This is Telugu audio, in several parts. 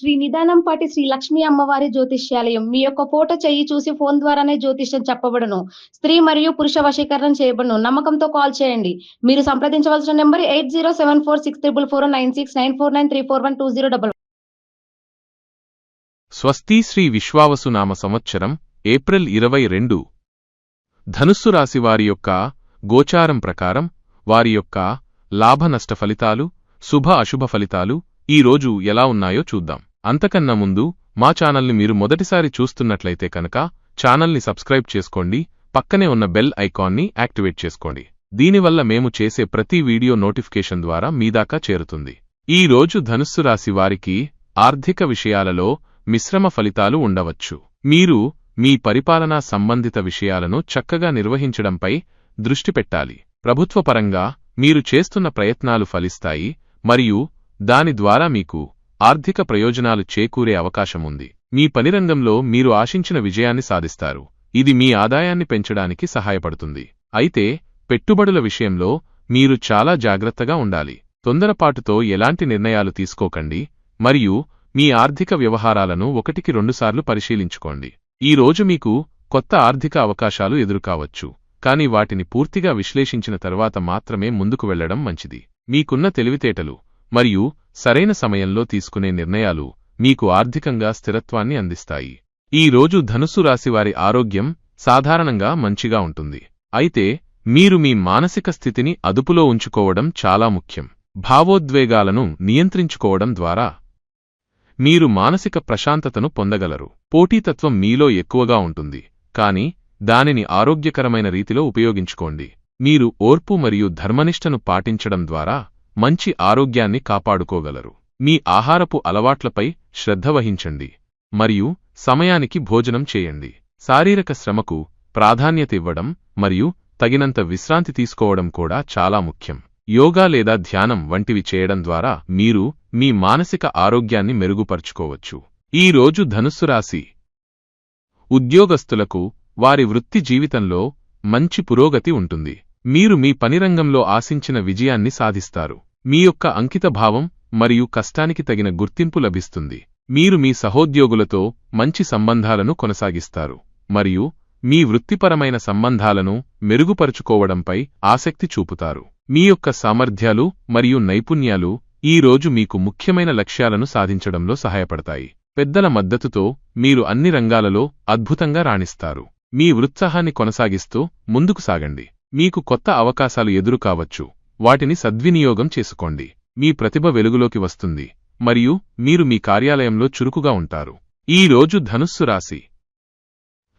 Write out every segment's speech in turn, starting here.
శ్రీ నిదానంపాటి శ్రీ లక్ష్మీ అమ్మవారి జ్యోతిష్యాలయం. మీ యొక్క ఫోటో చెయ్యి చూసి ఫోన్ ద్వారానే జ్యోతిష్యం చెప్పబడను. స్త్రీ మరియు పురుష వశీకరణం చేయబడను. నమ్మకంతో కాల్ చేయండి. మీరు సంప్రదించవలసిన number eight zero seven four six triple four nine six nine four nine three four one two zero double స్వస్తి శ్రీ విశ్వావసునామ సంవత్సరం ఏప్రిల్ ఇరవై రెండు. ధనుస్సు రాశి వారి యొక్క గోచారం ప్రకారం వారి యొక్క లాభ నష్ట ఫలితాలు శుభ అశుభ ఫలితాలు ఈ రోజు ఎలా ఉన్నాయో చూద్దాం. అంతకన్నా ముందు మా ఛానల్ని మీరు మొదటిసారి చూస్తున్నట్లయితే కనుక ఛానల్ని సబ్స్క్రైబ్ చేసుకోండి పక్కనే ఉన్న బెల్ ఐకాన్ని యాక్టివేట్ చేసుకోండి. దీనివల్ల మేము చేసే ప్రతి వీడియో నోటిఫికేషన్ ద్వారా మీదాకా చేరుతుంది. ఈ రోజు ధనుస్సు రాశి వారికి ఆర్థిక విషయాలలో మిశ్రమ ఫలితాలు ఉండవచ్చు. మీరు మీ పరిపాలనా సంబంధిత విషయాలను చక్కగా నిర్వహించడంపై దృష్టి పెట్టాలి. ప్రభుత్వపరంగా మీరు చేస్తున్న ప్రయత్నాలు ఫలిస్తాయి మరియు దాని ద్వారా మీకు ఆర్థిక ప్రయోజనాలు చేకూరే అవకాశముంది. మీ పనిరంగంలో మీరు ఆశించిన విజయాన్ని సాధిస్తారు. ఇది మీ ఆదాయాన్ని పెంచడానికి సహాయపడుతుంది. అయితే పెట్టుబడుల విషయంలో మీరు చాలా జాగ్రత్తగా ఉండాలి. తొందరపాటుతో ఎలాంటి నిర్ణయాలు తీసుకోకండి మరియు మీ ఆర్థిక వ్యవహారాలను ఒకటికి రెండుసార్లు పరిశీలించుకోండి. ఈ రోజు మీకు కొత్త ఆర్థిక అవకాశాలు ఎదురుకావచ్చు కాని వాటిని పూర్తిగా విశ్లేషించిన తర్వాత మాత్రమే ముందుకు వెళ్ళడం మంచిది. మీకున్న తెలివితేటలు మరియు సరైన సమయంలో తీసుకునే నిర్ణయాలు మీకు ఆర్థికంగా స్థిరత్వాన్ని అందిస్తాయి. ఈ రోజు ధనుస్సు రాశివారి ఆరోగ్యం సాధారణంగా మంచిగా ఉంటుంది. అయితే మీరు మీ మానసిక స్థితిని అదుపులో ఉంచుకోవడం చాలా ముఖ్యం. భావోద్వేగాలను నియంత్రించుకోవడం ద్వారా మీరు మానసిక ప్రశాంతతను పొందగలరు. పోటీతత్వం మీలో ఎక్కువగా ఉంటుంది. కాని దానిని ఆరోగ్యకరమైన రీతిలో ఉపయోగించుకోండి. మీరు ఓర్పు మరియు ధర్మనిష్టను పాటించడం ద్వారా మంచి ఆరోగ్యాన్ని కాపాడుకోగలరు. మీ ఆహారపు అలవాట్లపై శ్రద్ధ వహించండి. మరియు సమయానికి భోజనం చేయండి. శారీరక శ్రమకు ప్రాధాన్యత ఇవ్వడం మరియు తగినంత విశ్రాంతి తీసుకోవడం కూడా చాలా ముఖ్యం. యోగా లేదా ధ్యానం వంటివి చేయడం ద్వారా మీరు మీ మానసిక ఆరోగ్యాన్ని మెరుగుపరుచుకోవచ్చు. ఈ రోజు ధనుస్సు రాశి ఉద్యోగస్తులకు వారి వృత్తి జీవితంలో మంచి పురోగతి ఉంటుంది. మీరు మీ పనిరంగంలో ఆశించిన విజయాన్ని సాధిస్తారు. మీ యొక్క అంకితభావం మరియు కష్టానికి తగిన గుర్తింపు లభిస్తుంది. మీరు మీ సహోద్యోగులతో మంచి సంబంధాలను కొనసాగిస్తారు మరియు మీ వృత్తిపరమైన సంబంధాలను మెరుగుపరుచుకోవడంపై ఆసక్తి చూపుతారు. మీ యొక్క సామర్థ్యాలు మరియు నైపుణ్యాలు ఈ రోజు మీకు ముఖ్యమైన లక్ష్యాలను సాధించడంలో సహాయపడతాయి. పెద్దల మద్దతుతో మీరు అన్ని రంగాలలో అద్భుతంగా రాణిస్తారు. మీ వృత్సాహాన్ని కొనసాగిస్తూ ముందుకు సాగండి. మీకు కొత్త అవకాశాలు ఎదురు కావచ్చు వాటిని సద్వినియోగం చేసుకోండి. మీ ప్రతిభ వెలుగులోకి వస్తుంది మరియు మీరు మీ కార్యాలయంలో చురుకుగా ఉంటారు. ఈ రోజు ధనుస్సు రాశి.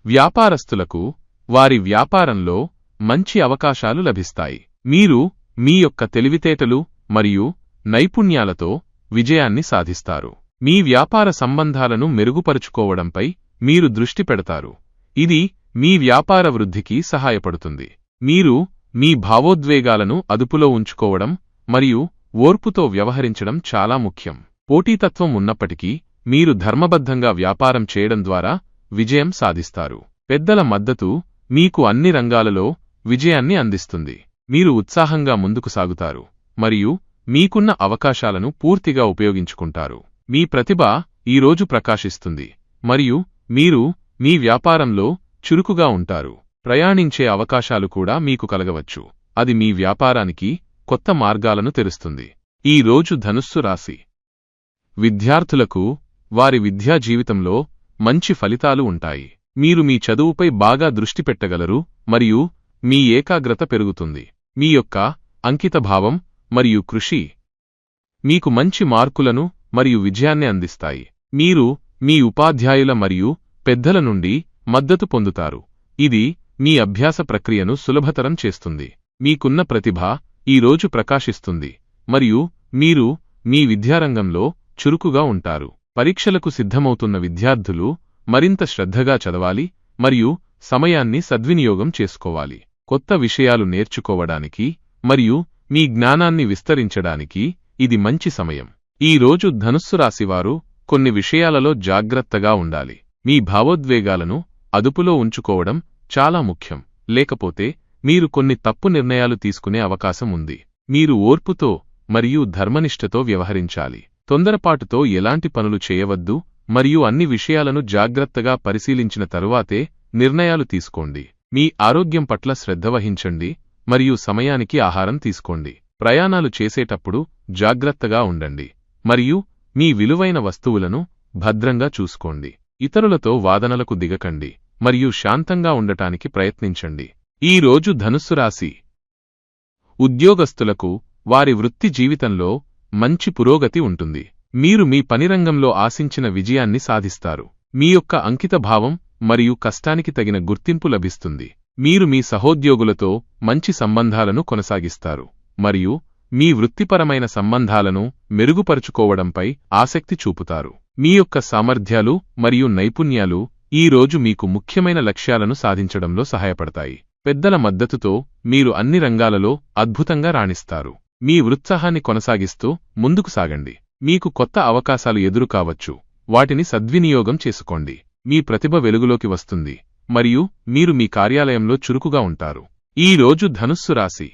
వ్యాపారస్తులకు వారి వ్యాపారంలో మంచి అవకాశాలు లభిస్తాయి. మీరు మీ యొక్క తెలివితేటలు మరియు నైపుణ్యాలతో విజయాన్ని సాధిస్తారు. మీ వ్యాపార సంబంధాలను మెరుగుపరుచుకోవడంపై మీరు దృష్టి పెడతారు. ఇది మీ వ్యాపార వృద్ధికి సహాయపడుతుంది. మీరు మీ భావోద్వేగాలను అదుపులో ఉంచుకోవడం మరియు ఓర్పుతో వ్యవహరించడం చాలా ముఖ్యం. పోటీతత్వం ఉన్నప్పటికీ మీరు ధర్మబద్ధంగా వ్యాపారం చేయడం ద్వారా విజయం సాధిస్తారు. పెద్దల మద్దతు మీకు అన్ని రంగాలలో విజయాన్ని అందిస్తుంది. మీరు ఉత్సాహంగా ముందుకు సాగుతారు మరియు మీకున్న అవకాశాలను పూర్తిగా ఉపయోగించుకుంటారు. మీ ప్రతిభ ఈరోజు ప్రకాశిస్తుంది మరియు మీరు మీ వ్యాపారంలో చురుకుగా ఉంటారు. ప్రయాణించే అవకాశాలు కూడా మీకు కలగవచ్చు. అది మీ వ్యాపారానికి కొత్త మార్గాలను తెరుస్తుంది. ఈ రోజు ధనుస్సు రాశి. విద్యార్థులకు వారి విద్యా జీవితంలో మంచి ఫలితాలు ఉంటాయి. మీరు మీ చదువుపై బాగా దృష్టి పెట్టగలరు మరియు మీ ఏకాగ్రత పెరుగుతుంది. మీ యొక్క అంకితభావం మరియు కృషి మీకు మంచి మార్కులను మరియు విజయాన్ని అందిస్తాయి. మీరు మీ ఉపాధ్యాయుల మరియు పెద్దల నుండి మద్దతు పొందుతారు. ఇది మీ అభ్యాస ప్రక్రియను సులభతరం చేస్తుంది. మీకున్న ప్రతిభ ఈ రోజు ప్రకాశిస్తుంది. మరియు మీరు మీ విద్యారంగంలో చురుకుగా ఉంటారు. పరీక్షలకు సిద్ధమవుతున్న విద్యార్థులు మరింత శ్రద్ధగా చదవాలి మరియు సమయాన్ని సద్వినియోగం చేసుకోవాలి. కొత్త విషయాలు నేర్చుకోవడానికి మరియు మీ జ్ఞానాన్ని విస్తరించడానికి ఇది మంచి సమయం. ఈ రోజు ధనుస్సు రాశివారు కొన్ని విషయాలలో జాగ్రత్తగా ఉండాలి. మీ భావోద్వేగాలను అదుపులో ఉంచుకోవడం చాలా ముఖ్యం. లేకపోతే మీరు కొన్ని తప్పు నిర్ణయాలు తీసుకునే అవకాశం ఉంది. మీరు ఓర్పుతో మరియు ధర్మనిష్టతో వ్యవహరించాలి. తొందరపాటుతో ఎలాంటి పనులు చేయవద్దు మరియు అన్ని విషయాలను జాగ్రత్తగా పరిశీలించిన తరువాతే నిర్ణయాలు తీసుకోండి. మీ ఆరోగ్యం పట్ల శ్రద్ధ వహించండి మరియు సమయానికి ఆహారం తీసుకోండి. ప్రయాణాలు చేసేటప్పుడు జాగ్రత్తగా ఉండండి మరియు మీ విలువైన వస్తువులను భద్రంగా చూసుకోండి. ఇతరులతో వాదనలకు దిగకండి. మరియు శాంతంగా ఉండటానికి ప్రయత్నించండి. ఈ రోజు ధనుస్సు రాశి ఉద్యోగస్తులకు వారి వృత్తి జీవితంలో మంచి పురోగతి ఉంటుంది. మీరు మీ పనిరంగంలో ఆశించిన విజయాన్ని సాధిస్తారు. మీ యొక్క అంకితభావం మరియు కష్టానికి తగిన గుర్తింపు లభిస్తుంది. మీరు మీ సహోద్యోగులతో మంచి సంబంధాలను కొనసాగిస్తారు మరియు మీ వృత్తిపరమైన సంబంధాలను మెరుగుపరుచుకోవడంపై ఆసక్తి చూపుతారు. మీ యొక్క సామర్థ్యాలు మరియు నైపుణ్యాలు ఈ రోజు మీకు ముఖ్యమైన లక్ష్యాలను సాధించడంలో సహాయపడతాయి. పెద్దల మద్దతుతో మీరు అన్ని రంగాలలో అద్భుతంగా రాణిస్తారు. మీ వృత్సాహాన్ని కొనసాగిస్తూ ముందుకు సాగండి. మీకు కొత్త అవకాశాలు ఎదురు కావచ్చు. వాటిని సద్వినియోగం చేసుకోండి. మీ ప్రతిభ వెలుగులోకి వస్తుంది. మరియు మీరు మీ కార్యాలయంలో చురుకుగా ఉంటారు. ఈ రోజు ధనుస్సు రాశి.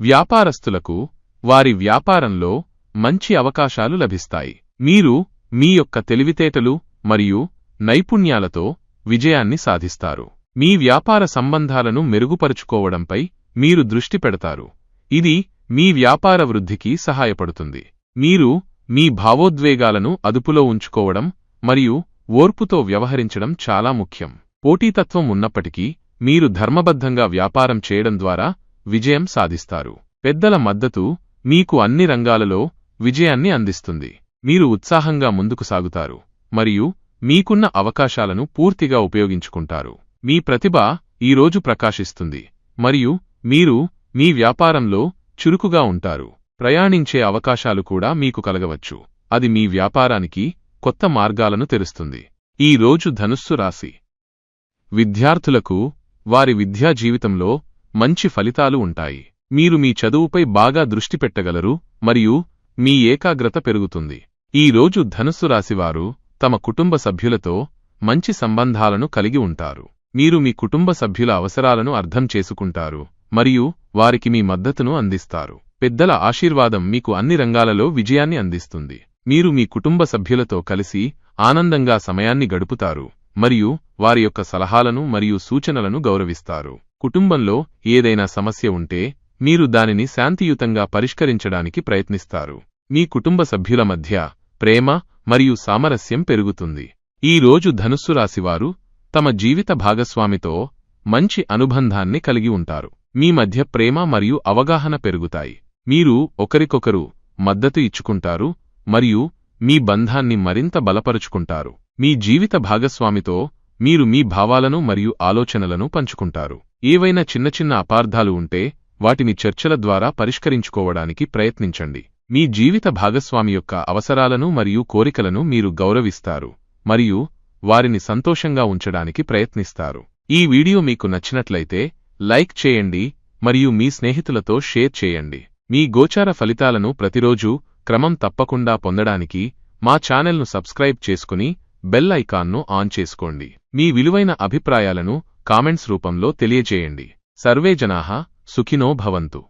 వ్యాపారస్తులకు వారి వ్యాపారంలో మంచి అవకాశాలు లభిస్తాయి. మీరు మీ యొక్క తెలివితేటలు మరియు నైపుణ్యాలతో విజయాన్ని సాధిస్తారు. మీ వ్యాపార సంబంధాలను మెరుగుపరుచుకోవడంపై మీరు దృష్టి పెడతారు. ఇది మీ వ్యాపార వృద్ధికి సహాయపడుతుంది. మీరు మీ భావోద్వేగాలను అదుపులో ఉంచుకోవడం మరియు ఓర్పుతో వ్యవహరించడం చాలా ముఖ్యం. పోటీతత్వం ఉన్నప్పటికీ మీరు ధర్మబద్ధంగా వ్యాపారం చేయడం ద్వారా విజయం సాధిస్తారు. పెద్దల మద్దతు మీకు అన్ని రంగాలలో విజయాన్ని అందిస్తుంది. మీరు ఉత్సాహంగా ముందుకు సాగుతారు మరియు మీకున్న అవకాశాలను పూర్తిగా ఉపయోగించుకుంటారు. మీ ప్రతిభ ఈరోజు ప్రకాశిస్తుంది. మరియు మీరు మీ వ్యాపారంలో చురుకుగా ఉంటారు. ప్రయాణించే అవకాశాలు కూడా మీకు కలగవచ్చు. అది మీ వ్యాపారానికి కొత్త మార్గాలను తెరుస్తుంది. ఈ రోజు ధనుస్సు రాశి. విద్యార్థులకు వారి విద్యా జీవితంలో మంచి ఫలితాలు ఉంటాయి. మీరు మీ చదువుపై బాగా దృష్టి పెట్టగలరు మరియు మీ ఏకాగ్రత పెరుగుతుంది. ఈ రోజు ధనుస్సు రాశివారు తమ కుటుంబ సభ్యులతో మంచి సంబంధాలను కలిగి ఉంటారు. మీరు మీ కుటుంబ సభ్యుల అవసరాలను అర్థం చేసుకుంటారు మరియు వారికి మీ మద్దతును అందిస్తారు. పెద్దల ఆశీర్వాదం మీకు అన్ని రంగాలలో విజయాన్ని అందిస్తుంది. మీరు మీ కుటుంబ సభ్యులతో కలిసి ఆనందంగా సమయాన్ని గడుపుతారు మరియు వారి యొక్క సలహాలను మరియు సూచనలను గౌరవిస్తారు. కుటుంబంలో ఏదైనా సమస్య ఉంటే మీరు దానిని శాంతియుతంగా పరిష్కరించడానికి ప్రయత్నిస్తారు. మీ కుటుంబ సభ్యుల మధ్య ప్రేమ మరియు సామరస్యం పెరుగుతుంది. ఈ రోజు ధనుస్సు రాశివారు తమ జీవిత భాగస్వామితో మంచి అనుబంధాన్ని కలిగి ఉంటారు. మీ మధ్య ప్రేమ మరియు అవగాహన పెరుగుతాయి. మీరు ఒకరికొకరు మద్దతు ఇచ్చుకుంటారు మరియు మీ బంధాన్ని మరింత బలపరుచుకుంటారు. మీ జీవిత భాగస్వామితో మీరు మీ భావాలను మరియు ఆలోచనలను పంచుకుంటారు. ఏవైనా చిన్న చిన్న అపార్థాలు ఉంటే వాటిని చర్చల ద్వారా పరిష్కరించుకోవడానికి ప్రయత్నించండి. మీ జీవిత భాగస్వామి యొక్క అవసరాలను మరియు కోరికలను మీరు గౌరవిస్తారు మరియు వారిని సంతోషంగా ఉంచడానికి ప్రయత్నిస్తారు. ఈ వీడియో మీకు నచ్చినట్లయితే లైక్ చేయండి మరియు మీ స్నేహితులతో షేర్ చేయండి. మీ గోచార ఫలితాలను ప్రతిరోజూ క్రమం తప్పకుండా పొందడానికి మా ఛానల్ను సబ్స్క్రైబ్ చేసుకుని బెల్ ఐకాన్ను ఆన్ చేసుకోండి. మీ విలువైన అభిప్రాయాలను కామెంట్స్ రూపంలో తెలియజేయండి. సర్వే జనాహ సుఖినో భవంతు.